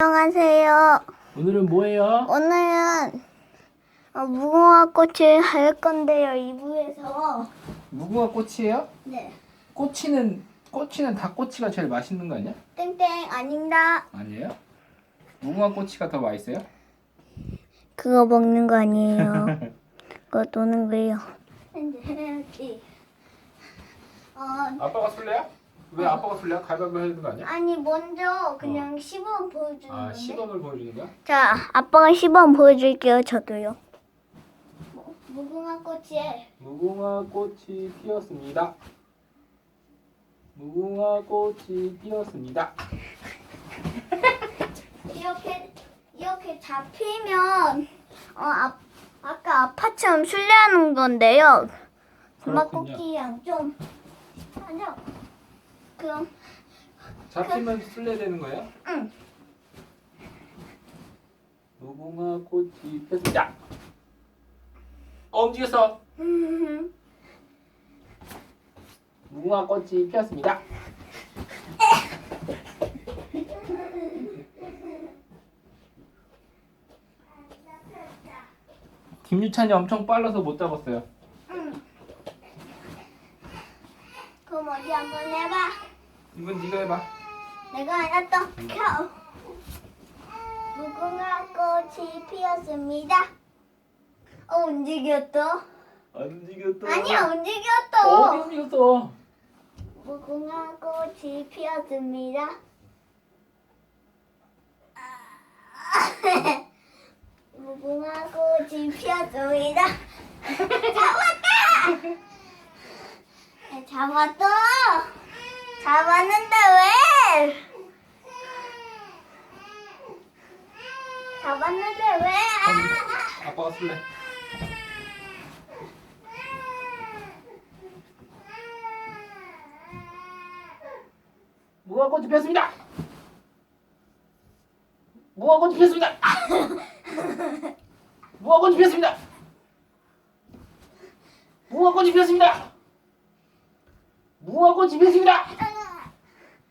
안녕하세요. 오늘은 뭐예요? 오늘은 어, 무궁화 꽃을 할 건데요. 2부에서. 무궁화 꽃이에요? 네. 꼬치는 꼬치는 닭꼬치가 제일 맛있는 거 아니야? 땡땡 아닙니다. 아니에요? 무궁화 꼬치가 더 맛있어요? 그거 먹는 거 아니에요. 그거 노는 거예요. 이제 해야지. 어, 아빠가 술래야? 왜 아빠가 술래야? 가위바위보 해야 되는 거 아니야? 아니 먼저 그냥 시범 보여주는 아 건데. 시범을 보여주는 거야? 자, 아빠가 시범 보여줄게요. 저도요. 뭐, 무궁화 꽃에 무궁화 꽃이 피었습니다. 무궁화 꽃이 피었습니다. 이렇게 이렇게 잡히면 어 아, 아까 아파처럼 술래하는 건데요. 그렇군요. 숨바꼭기랑 좀 아니요. 그럼 잡히면 술래되는 거예요? 응. 무궁화 꽃이 피었습니다. 어, 움직였어. 음, 무궁화 꽃이 피었습니다. 김유찬이 엄청 빨라서 못 잡았어요. 응. 그럼 어디 한번 해봐. 이건 네가 해봐. 내가 알았어. 켜. 무궁화 꽃이 피었습니다. 어 움직였어? 안 움직였어. 아니야 움직였어. 어디 움직였어? 무궁화 꽃이 피었습니다. 무궁화 꽃이 피었습니다. 잡았다! 네, 잡았어! 잡았는데 왜? 잡았는데 왜? 아! 아빠가 술래. 무궁화 꽃이 피었습니다. 무궁화 꽃이 피었습니다. 무궁화 꽃이 피었습니다. 무궁화 꽃이 피었습니다. 무궁화 꽃이 피었습니다.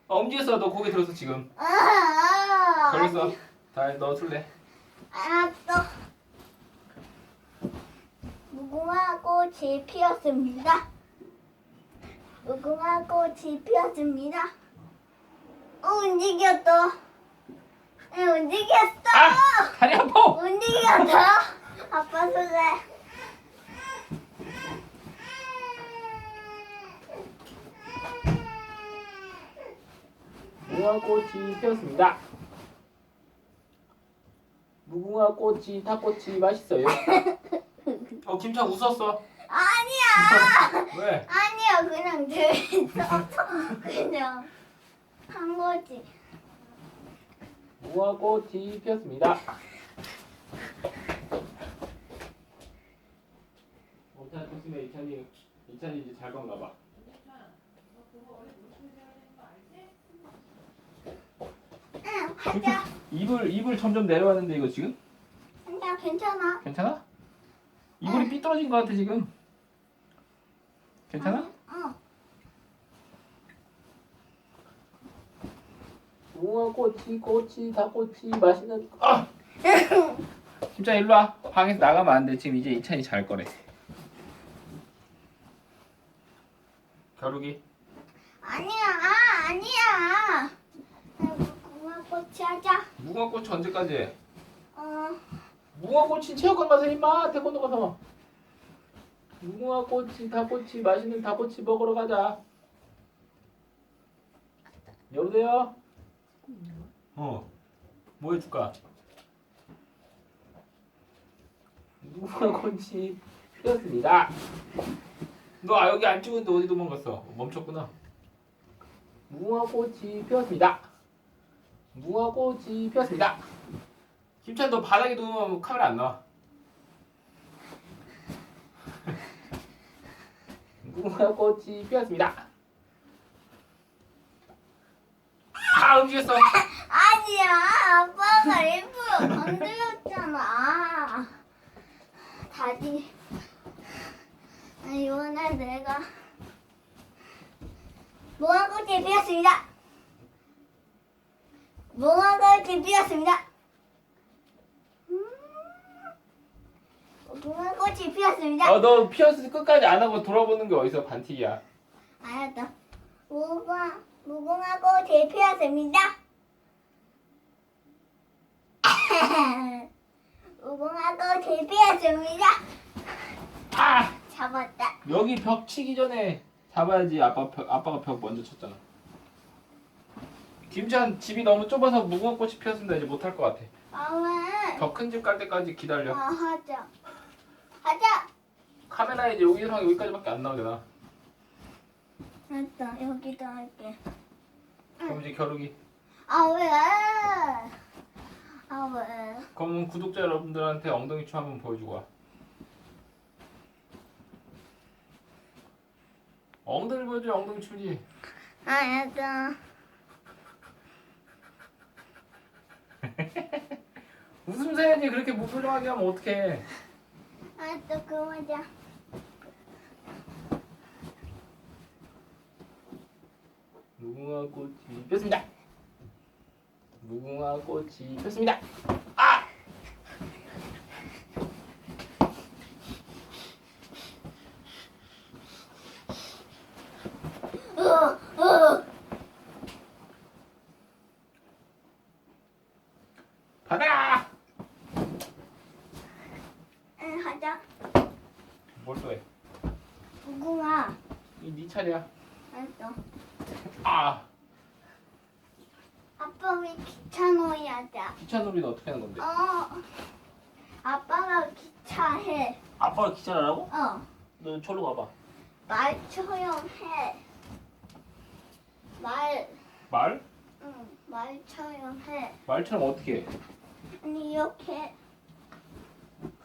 어, 움직였어. 너 고개 들었어 지금. 아! 걸렸어. 다너 술래. 알았어. 무궁화 꽃이 피었습니다. 무궁화 꽃이 피었습니다. 어, 움직였어. 네, 움직였어. 아 다리 아파. 움직였어. 아빠 손에. 무궁화 꽃이 피었습니다. 무궁화 꽃이 닭꼬치 맛있어요. 어 김찬 웃었어. 아니야. 왜? 아니야. 그냥 재밌어서 그냥 한 거지. 무궁화 꽃이 피었습니다. 못한 웃으면 이찬이 이찬이 이제 잘 건가 봐. 응, 하자. 이불 이불 점점 내려왔는데 이거 지금 하자. 괜찮아. 괜찮아? 이불이 삐뚤어진 것 같아 지금. 괜찮아? 응. 무궁화 꽃이 꽃이 닭꼬치 맛있는 아! 진짜 일로 와 방에서 나가면 안 돼 지금 이제 이찬이 잘 거래 겨루기 아니야, 아, 아니야. 무궁화 꽃이 하자. 무궁화 꽃이 언제까지 해? 어, 무궁화 꽃이 체육관 가서 임마 태권도 가서 무궁화 꽃이 닭꼬치 맛있는 닭꼬치 먹으러 가자 여보세요? 어, 뭐 해줄까? 무궁화 꽃이 피었습니다. 너 아, 여기 안 찍었는데 어디 도망갔어? 멈췄구나. 무궁화 꽃이 피었습니다. 무궁화 꽃이 피었습니다. 김찬 너 바닥에 누우면 카메라 안 나와. 무궁화 꽃이 피었습니다. 아 움직였어. 아니야. 아빠가 일부러 건드렸잖아. 다시. 이번에 내가 무궁화 꽃이 피었습니다. 무궁화꽃이 피었습니다. 음, 무궁화꽃이 피었습니다. 어, 너 피어스 끝까지 안 하고 돌아보는 게 어디서 반칙이야? 알았다. 무궁화 무궁화꽃이 피었습니다. 무궁화꽃이 피었습니다. 아! 잡았다. 여기 벽 치기 전에 잡아야지. 아빠 벽, 아빠가 벽 먼저 쳤잖아. 김찬 집이 너무 좁아서 무궁화 꽃이 피었습니다. 이제 못할 것 같아. 마음은 더큰 집 갈 때까지 기다려. 아 하자. 하자. 카메라에 이제 여기랑 여기까지밖에 안 나오잖아. 됐다. 여기도 할게. 그럼 이제 겨루기. 아 왜? 아 왜? 그러면 구독자 여러분들한테 엉덩이 춤 한번 보여주고 와. 엉덩이 보여줘 엉덩이 춤이지. 알았다. 웃으면서 해야지 그렇게 무표정하게 하면 어떡해. 알았다. 그만자. 무궁화 꽃이 폈습니다. 무궁화 꽃이 폈습니다. 아! 어, 어. 받아라! 응, 하자. 뭘 또 해? 무궁화. 이네 차례야. 알았어. 아! 아빠 왜 기차놀이 하자. 기차 놀이는 어떻게 하는 건데? 어. 아빠가 기차해. 아빠가 기차라고? 어. 너 저로 가봐. 말처럼 해. 말. 말? 응. 말처럼 해. 말처럼 어떻게 해? 아니 이렇게.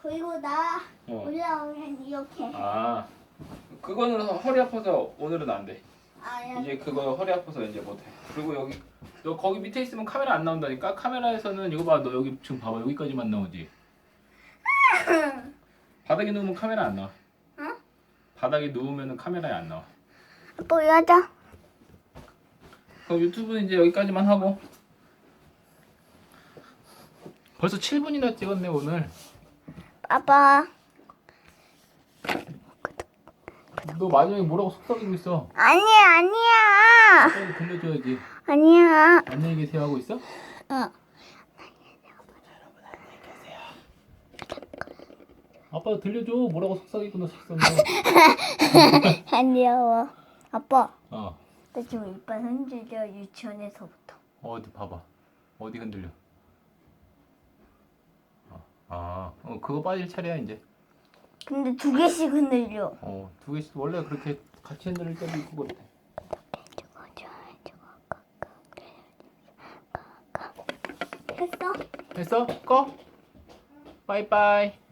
그리고 나 어. 올라오면 이렇게. 아 그거는 허리 아파서 오늘은 안 돼. 아야. 이제 그거 허리 아파서 이제 못 해. 그리고 여기 너 거기 밑에 있으면 카메라 안 나온다니까. 카메라에서는 이거 봐. 너 여기 지금 봐봐. 여기까지만 나오지. 바닥에 누우면 카메라 안 나와. 응? 바닥에 누우면은 카메라에 안 나와. 왜 하자. 그럼 유튜브는 이제 여기까지만 하고. 벌써 7분이나 찍었네 오늘. 아빠. 너 마지막에 뭐라고 속삭이고 있어? 아니야 아니야. 빨리 들려줘야지. 아니야. 안녕히 계세요 하고 있어? 어. 아빠 들려줘. 뭐라고 속삭이고 있었어. 안녕. 아빠. 어. 나 지금 이빨 흔들려 유치원에서부터. 어디 봐봐. 어디 흔들려? 어, 아, 어, 그거 빠질 차례야 이제. 근데 두 개씩 흔들려. 어, 두 개씩 원래 그렇게 같이 흔들릴 때도 있고 그래. 했어? 됐어? 꺼. 빠이빠이.